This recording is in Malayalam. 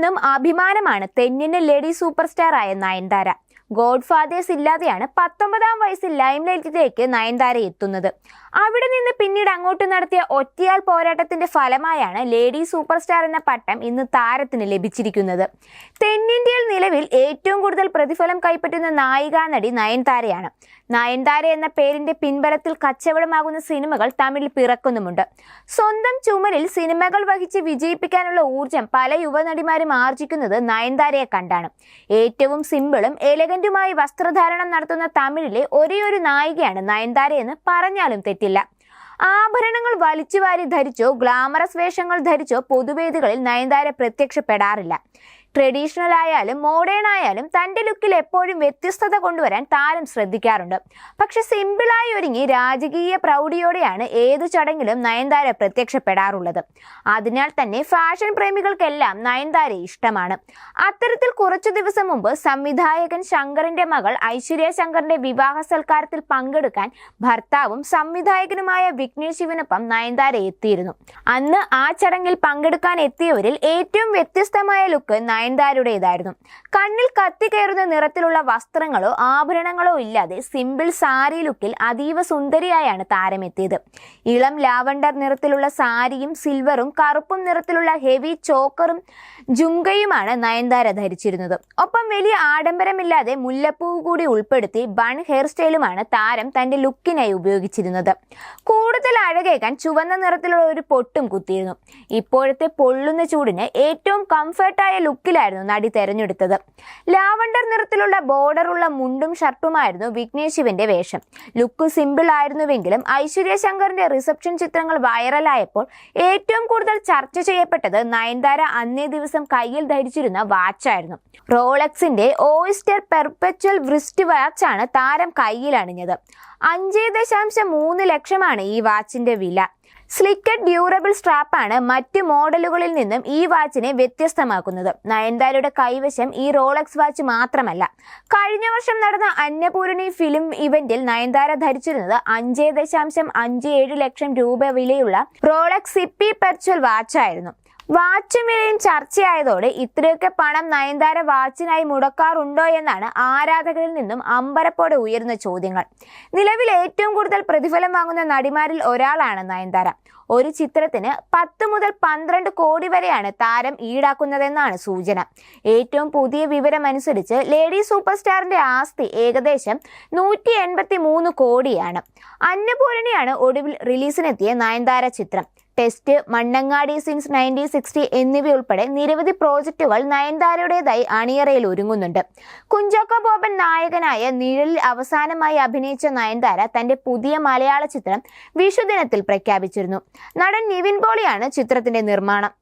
എന്നും അഭിമാനമാണ് തെന്നിന് ലേഡി സൂപ്പർ ആയ നയൻതാര. ഗോഡ് ഫാദേഴ്സ് ഇല്ലാതെയാണ് പത്തൊമ്പതാം വയസ്സിൽ ലൈം ലൈറ്റിലേക്ക് നയൻതാര എത്തുന്നത്. അവിടെ നിന്ന് പിന്നീട് അങ്ങോട്ട് നടത്തിയ ഒറ്റയാൾ പോരാട്ടത്തിന്റെ ഫലമായാണ് ലേഡി സൂപ്പർ സ്റ്റാർ എന്ന പട്ടം ഇന്ന് താരത്തിന് ലഭിച്ചിരിക്കുന്നത്. തെന്നിന്ത്യയിൽ നിലവിൽ ഏറ്റവും കൂടുതൽ പ്രതിഫലം കൈപ്പറ്റുന്ന നായികാ നടി നയൻതാരയാണ്. നയൻതാര എന്ന പേരിന്റെ പിൻബലത്തിൽ കച്ചവടമാകുന്ന സിനിമകൾ തമിഴിൽ പിറക്കുന്നുമുണ്ട്. സ്വന്തം ചുമലിൽ സിനിമകൾ വഹിച്ച് വിജയിപ്പിക്കാനുള്ള ഊർജം പല യുവനടിമാരും ആർജിക്കുന്നത് നയൻതാരയെ കണ്ടാണ്. ഏറ്റവും സിമ്പിളും എലഗന്റുമായി വസ്ത്രധാരണം നടത്തുന്ന തമിഴിലെ ഒരേയൊരു നായികയാണ് നയൻതാര എന്ന് പറഞ്ഞാലും തെറ്റില്ല. ആഭരണങ്ങൾ വലിച്ചുവാരി ധരിച്ചോ ഗ്ലാമറസ് വേഷങ്ങൾ ധരിച്ചോ പൊതുവേദികളിൽ നയൻതാര പ്രത്യക്ഷപ്പെടാറില്ല. ട്രഡീഷണൽ ആയാലും മോഡേൺ ആയാലും തന്റെ ലുക്കിൽ എപ്പോഴും വ്യത്യസ്തത കൊണ്ടുവരാൻ താരം ശ്രദ്ധിക്കാറുണ്ട്. പക്ഷെ സിമ്പിളായി ഒരുങ്ങി രാജകീയ പ്രൗഢിയോടെയാണ് ഏതു ചടങ്ങിലും നയൻതാര പ്രത്യക്ഷപ്പെടാറുള്ളത്. അതിനാൽ തന്നെ ഫാഷൻ പ്രേമികൾക്കെല്ലാം നയൻതാര ഇഷ്ടമാണ്. അത്തരത്തിൽ കുറച്ചു ദിവസം മുമ്പ് സംവിധായകൻ ശങ്കറിന്റെ മകൾ ഐശ്വര്യ ശങ്കറിന്റെ വിവാഹ സൽക്കാരത്തിൽ പങ്കെടുക്കാൻ ഭർത്താവും സംവിധായകനുമായ വിഘ്നേഷ് ശിവനൊപ്പം നയൻതാര എത്തിയിരുന്നു. അന്ന് ആ ചടങ്ങിൽ പങ്കെടുക്കാൻ എത്തിയവരിൽ ഏറ്റവും വ്യത്യസ്തമായ ലുക്ക് നയൻതാരയുടേതായിരുന്നു കണ്ണിൽ കത്തിക്കയറുന്ന നിറത്തിലുള്ള വസ്ത്രങ്ങളോ ആഭരണങ്ങളോ ഇല്ലാതെ സിമ്പിൾ സാരി ലുക്കിൽ അതീവ സുന്ദരിയായാണ് താരമെത്തിയത്. ഇളം ലാവണ്ടർ നിറത്തിലുള്ള സാരിയും സിൽവറും കറുപ്പും നിറത്തിലുള്ള ഹെവി ചോക്കറും ജുംഗയുമാണ് നയൻതാര ധരിച്ചിരുന്നത്. ഒപ്പം വലിയ ആഡംബരമില്ലാതെ മുല്ലപ്പൂ കൂടി ഉൾപ്പെടുത്തി ബൺ ഹെയർ സ്റ്റൈലുമാണ് താരം തന്റെ ലുക്കിനായി ഉപയോഗിച്ചിരുന്നത്. കൂടുതൽ അഴകേക്കാൻ ചുവന്ന നിറത്തിലുള്ള ഒരു പൊട്ടും കുത്തിയിരുന്നു. ഇപ്പോഴത്തെ പൊള്ളുന്ന ചൂടിന് ഏറ്റവും കംഫർട്ടായ ലുക്കിലായിരുന്നു നടി തെരഞ്ഞെടുത്തത്. ലാവണ്ടർ നിറത്തിലുള്ള ബോർഡറുള്ള മുണ്ടും ഷർട്ടുമായിരുന്നു വിഘ്നേഷ് ശിവന്റെ വേഷം. ലുക്ക് സിമ്പിൾ ആയിരുന്നുവെങ്കിലും ഐശ്വര്യ ശങ്കറിന്റെ റിസപ്ഷൻ ചിത്രങ്ങൾ വൈറലായപ്പോൾ ഏറ്റവും കൂടുതൽ ചർച്ച ചെയ്യപ്പെട്ടത് നയൻതാര അന്നേ ദിവസം കയ്യിൽ ധരിച്ചിരുന്ന വാച്ചായിരുന്നു റോളക്സിന്റെ ഓയിസ്റ്റർ പെർപെച്വൽ വ്രിസ്റ്റ് വാച്ചാണ് താരം കയ്യിൽ അണിഞ്ഞത് അഞ്ച് ദശാംശം മൂന്ന് ലക്ഷമാണ് ഈ വാച്ചിന്റെ വില. സ്ലിക്കഡ് ഡ്യൂറബിൾ സ്ട്രാപ്പാണ് മറ്റ് മോഡലുകളിൽ നിന്നും ഈ വാച്ചിനെ വ്യത്യസ്തമാക്കുന്നത്. നയൻതാരയുടെ കൈവശം ഈ റോളക്സ് വാച്ച് മാത്രമല്ല. കഴിഞ്ഞ വർഷം നടന്ന അന്നപൂരണി ഫിലിം ഇവന്റിൽ നയൻതാര ധരിച്ചിരുന്നത് അഞ്ച് ദശാംശം അഞ്ച് ഏഴ് ലക്ഷം രൂപ വിലയുള്ള റോളക്സ് സിപ്പി പെർച്വൽ വാച്ചായിരുന്നു വാച്ചും വിലയും ചർച്ചയായതോടെ ഇത്രയൊക്കെ പണം നയൻതാര വാച്ചിനായി മുടക്കാറുണ്ടോ എന്നാണ് ആരാധകരിൽ നിന്നും അമ്പരപ്പോടെ ഉയരുന്ന ചോദ്യങ്ങൾ. നിലവിൽ ഏറ്റവും കൂടുതൽ പ്രതിഫലം വാങ്ങുന്ന നടിമാരിൽ ഒരാളാണ് നയൻതാര. ഒരു ചിത്രത്തിന് പത്ത് മുതൽ പന്ത്രണ്ട് കോടി വരെയാണ് താരം ഈടാക്കുന്നതെന്നാണ് സൂചന. ഏറ്റവും പുതിയ വിവരമനുസരിച്ച് ലേഡി സൂപ്പർ സ്റ്റാറിന്റെ ആസ്തി ഏകദേശം നൂറ്റി എൺപത്തി മൂന്ന് കോടിയാണ്. അന്നപൂരണിയാണ് ഒടുവിൽ റിലീസിനെത്തിയ നയൻതാര ചിത്രം. Test Mannangatti since nineteen sixty എന്നിവയുൾപ്പെടെ നിരവധി പ്രോജക്റ്റുകൾ നയൻതാരയുടേതായി അണിയറയിൽ ഒരുങ്ങുന്നുണ്ട്. കുഞ്ചാക്കോ ബോബൻ നായകനായ നിഴലിൽ അവസാനമായി അഭിനയിച്ച നയൻതാര തന്റെ പുതിയ മലയാള ചിത്രം വിഷുദിനത്തിൽ പ്രഖ്യാപിച്ചിരുന്നു. നടൻ നിവിൻ പോളിയാണ് ചിത്രത്തിന്റെ നിർമ്മാണം.